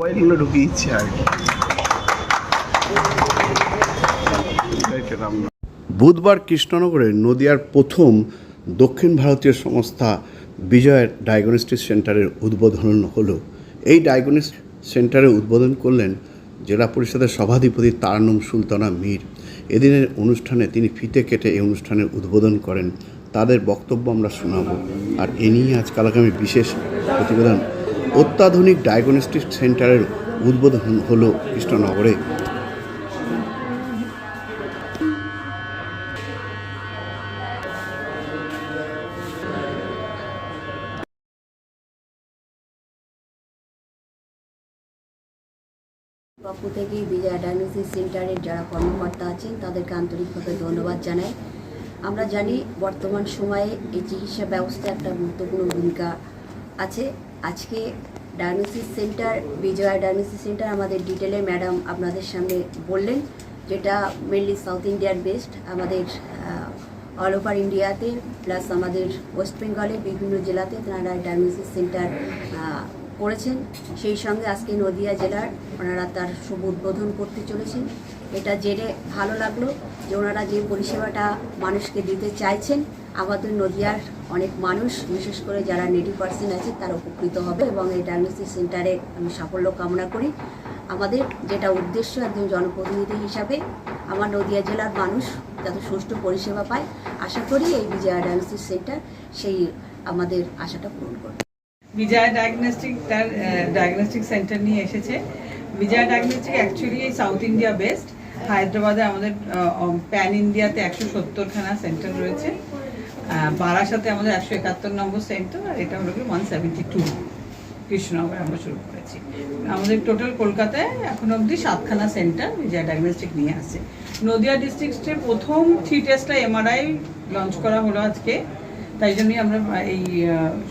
মোবাইলগুলো ঢুকিয়ে দিচ্ছে আর। বুধবার কৃষ্ণনগরে নদিয়ার প্রথম দক্ষিণ ভারতীয় সংস্থা বিজয় ডায়াগনস্টিক সেন্টারের উদ্বোধন হলো। এই ডায়াগনস্টিক সেন্টারের উদ্বোধন করলেন জেলা পরিষদের সভাধিপতি তারানুম সুলতানা মীর। এদিনের অনুষ্ঠানে তিনি ফিতে কেটে এই অনুষ্ঠানের উদ্বোধন করেন। তাদের বক্তব্য আমরা শোনাব। আর এ নিয়ে আজকাল আগামী বিশেষ প্রতিবেদন অত্যাধুনিক ডায়াগনস্টিক সেন্টারের উদ্বোধন হলো কৃষ্ণনগরে। পক্ষ থেকে বিজয়া ডায়াগনোসিস সেন্টারের যারা কর্মকর্তা আছেন, তাদেরকে আন্তরিকভাবে ধন্যবাদ জানাই। আমরা জানি বর্তমান সময়ে এই চিকিৎসা ব্যবস্থা একটা গুরুত্বপূর্ণ ভূমিকা আছে। আজকে diagnosis centre Vijaya diagnosis centre আমাদের ডিটেলে ম্যাডাম আপনাদের সামনে বললেন, যেটা মেনলি সাউথ ইন্ডিয়ার বেস্ট আমাদের অল ওভার ইন্ডিয়াতে প্লাস আমাদের ওয়েস্ট বেঙ্গলে বিভিন্ন জেলাতে তারা ডায়াগনোসিস সেন্টার করেছেন, সেই সঙ্গে আজকে নদিয়া জেলার ওনারা তার শুভ উদ্বোধন করতে চলেছেন। এটা জেনে ভালো লাগল যে ওনারা যে পরিষেবাটা মানুষকে দিতে চাইছেন, আমাদের নদিয়ার অনেক মানুষ, বিশেষ করে যারা নেটিভ পার্সন আছে, তারা উপকৃত হবে এবং এই ডায়াগনোসিস সেন্টারে আমি সাফল্য কামনা করি। আমাদের যেটা উদ্দেশ্য একজন জনপ্রতিনিধি হিসাবে আমার নদিয়া জেলার মানুষ যাতে সুষ্ঠু পরিষেবা পায়, আশা করি এই বিজয়া ডায়াগনোসিস সেন্টার সেই আমাদের আশাটা পূরণ করবে। বিজয়া ডায়াগনস্টিক তার ডায়াগনস্টিক সেন্টার নিয়ে এসেছে। Vijaya diagnostic actually south India best হায়দ্রাবাদে আমাদের প্যান ইন্ডিয়াতে একশো সত্তরখানা সেন্টার রয়েছে। বারাসাতে আমাদের একশো একাত্তর নম্বর সেন্টার আর এটা হলো কি ওয়ান সেভেন্টি টু কৃষ্ণনগরে আমরা শুরু করেছি। আমাদের টোটাল কলকাতায় এখন অবধি সাতখানা সেন্টার বিজয়া ডায়াগনস্টিক নিয়ে আসছে নদিয়া ডিস্ট্রিক্টের প্রথম থ্রি টেস্টটা এমআরআই লঞ্চ করা হলো আজকে। তাই জন্যই আমরা এই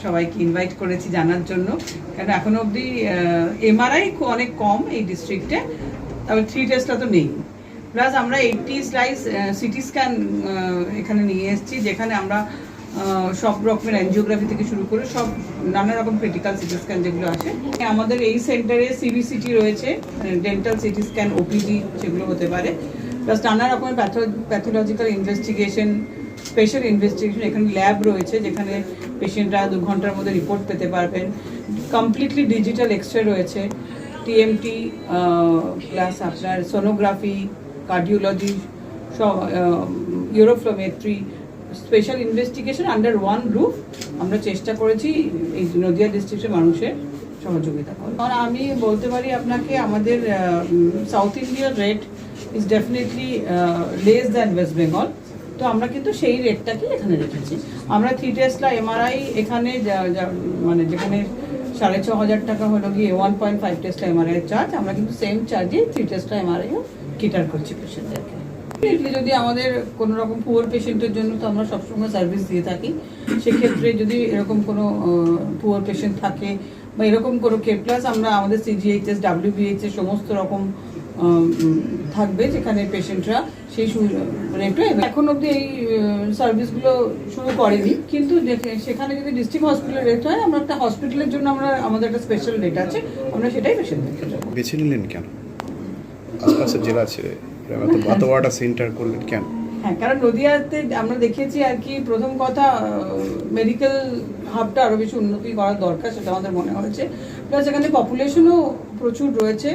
সবাইকে ইনভাইট করেছি জানার জন্য। কারণ এখনও অবধি এমআরআই অনেক কম এই ডিস্ট্রিক্টে তবে থ্রি টেস্টটা তো নেই। প্লাস আমরা এইটটি স্লাইস সিটি স্ক্যান এখানে নিয়ে এসেছি, যেখানে আমরা সব রকমের অ্যানজিওগ্রাফি থেকে শুরু করে সব নানা রকম ক্রিটিক্যাল সিটি স্ক্যান যেগুলো আছে। আমাদের এই সেন্টারে সিবিসিটি রয়েছে ডেন্টাল সিটি স্ক্যান ওপিডি সেগুলো হতে পারে। প্লাস নানা রকমের প্যাথোলজিক্যাল ইনভেস্টিগেশন স্পেশাল ইনভেস্টিগেশন এখানে ল্যাব রয়েছে, যেখানে পেশেন্টরা দু ঘণ্টার মধ্যে রিপোর্ট পেতে পারবেন। কমপ্লিটলি ডিজিটাল এক্সরে রয়েছে। টিএমটি প্লাস আপনার sonography cardiology uroflowmetry special investigation under one roof আমরা চেষ্টা করেছি এই নদিয়া ডিস্ট্রিক্টের মানুষের সহযোগিতা করার। আমি বলতে পারি আপনাকে, আমাদের সাউথ ইন্ডিয়ার rate is definitely less than West Bengal তো আমরা কিন্তু সেই রেটটাকে এখানে রেখেছি। আমরা থ্রি টেস্টলা এমআরআই এখানে মানে যেখানে সাড়ে ছ হাজার টাকা হলো গিয়ে ওয়ান পয়েন্ট ফাইভ টেস্টটা এমআরআই চার্জ আমরা কিন্তু সেম চার্জে থ্রি টেস্টটা এমআরআইও কিটার করছি পেশেন্টদেরকে যদি আমাদের কোনো রকম পুয়ার পেশেন্টের জন্য তো আমরা সবসময় সার্ভিস দিয়ে থাকি, সেক্ষেত্রে যদি এরকম কোনো পুয়ার পেশেন্ট থাকে বা এরকম কোনো কে প্লাস আমরা আমাদের সিজিএইচএস ডাব্লিউবিএইচএস সমস্ত রকম থাকবে যেখানে পেশেন্টরা সেই মানে একটু এখন অবধি এই সার্ভিসগুলো শুরু করেনি। কিন্তু দেখে সেখানে যদি ডিস্ট্রিক্ট হসপিটালে রেট হয় আমরা একটা হসপিটালের জন্য আমরা আমাদের একটা স্পেশাল রেট আছে আমরা সেটাই পেশেন্টদেরকে বেছে নিলেন কেন? আশপাশের জেলা ছেড়ে এত বাতোয়াটা সেন্টার করলেন কেন? হ্যাঁ কারণ নদিয়াতে আমরা দেখেছি আর কি প্রথম কথা মেডিকেল হাবটা আরও বেশি উন্নতি করার দরকার সেটা আমাদের মনে হয়েছে। প্লাস এখানে পপুলেশনও প্রচুর রয়েছে।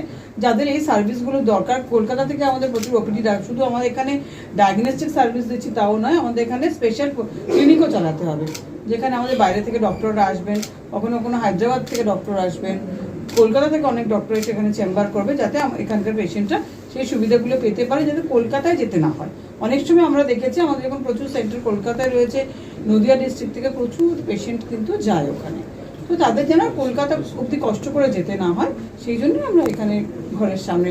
যাদের এই সার্ভিসগুলো দরকার, কলকাতা থেকে আমাদের প্রচুর ওপিডি শুধু আমাদের এখানে ডায়াগনস্টিক সার্ভিস দিচ্ছি তাও নয়, আমাদের এখানে স্পেশাল ক্লিনিকও চালাতে হবে। যেখানে আমাদের বাইরে থেকে ডক্টররা আসবেন, কখনো কখনো হায়দ্রাবাদ থেকে ডক্টর আসবেন, কলকাতা থেকে অনেক ডক্টর এসে এখানে চেম্বার করবে, যাতে এখানকার পেশেন্টরা সেই সুবিধাগুলো পেতে পারে যাতে কলকাতায় যেতে না হয়। অনেক সময় আমরা দেখেছি, আমাদের এখন প্রচুর সেন্টার কলকাতায় রয়েছে, নদিয়া ডিস্ট্রিক্ট থেকে প্রচুর পেশেন্ট কিন্তু যায় ওখানে। তো তাদের যেন কলকাতা অব্দি কষ্ট করে যেতে না হয়, সেই জন্য আমরা এখানে ঘরের সামনে